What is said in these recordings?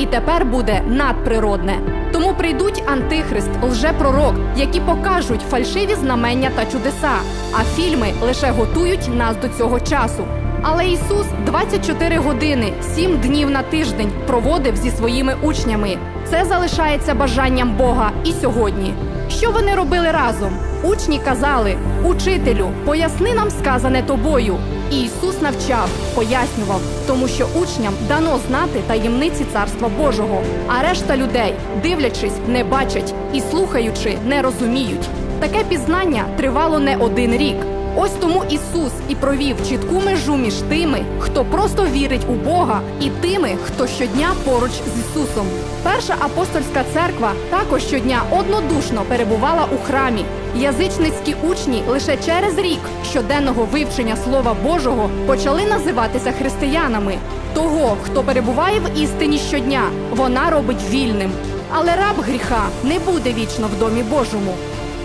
і тепер буде надприродне. Тому прийдуть антихрист, лжепророк, які покажуть фальшиві знамення та чудеса. А фільми лише готують нас до цього часу. Але Ісус 24 години, 7 днів на тиждень проводив зі своїми учнями. Це залишається бажанням Бога і сьогодні. Що вони робили разом? Учні казали: Учителю, поясни нам сказане тобою. І Ісус навчав, пояснював, тому що учням дано знати таємниці Царства Божого, а решта людей, дивлячись, не бачать і слухаючи, не розуміють. Таке пізнання тривало не один рік. Ось тому Ісус і провів чітку межу між тими, хто просто вірить у Бога, і тими, хто щодня поруч з Ісусом. Перша апостольська церква також щодня однодушно перебувала у храмі. Язичницькі учні лише через рік щоденного вивчення Слова Божого почали називатися християнами. Того, хто перебуває в істині щодня, вона робить вільним. Але раб гріха не буде вічно в домі Божому.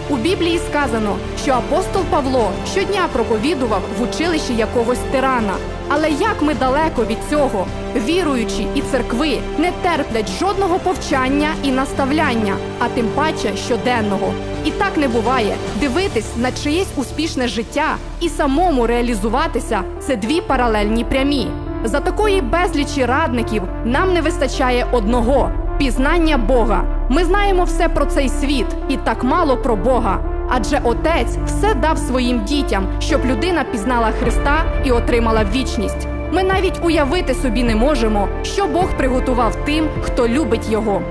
У Біблії сказано, що апостол Павло щодня проповідував в училищі якогось тирана. Але як ми далеко від цього, віруючі і церкви не терплять жодного повчання і наставляння, а тим паче щоденного. І так не буває. Дивитись на чиєсь успішне життя і самому реалізуватися це дві паралельні прямі. За такої безлічі радників нам не вистачає одного пізнання Бога. Ми знаємо все про цей світ і так мало про Бога. Адже Отець все дав своїм дітям, щоб людина пізнала Христа і отримала вічність. Ми навіть уявити собі не можемо, що Бог приготував тим, хто любить його.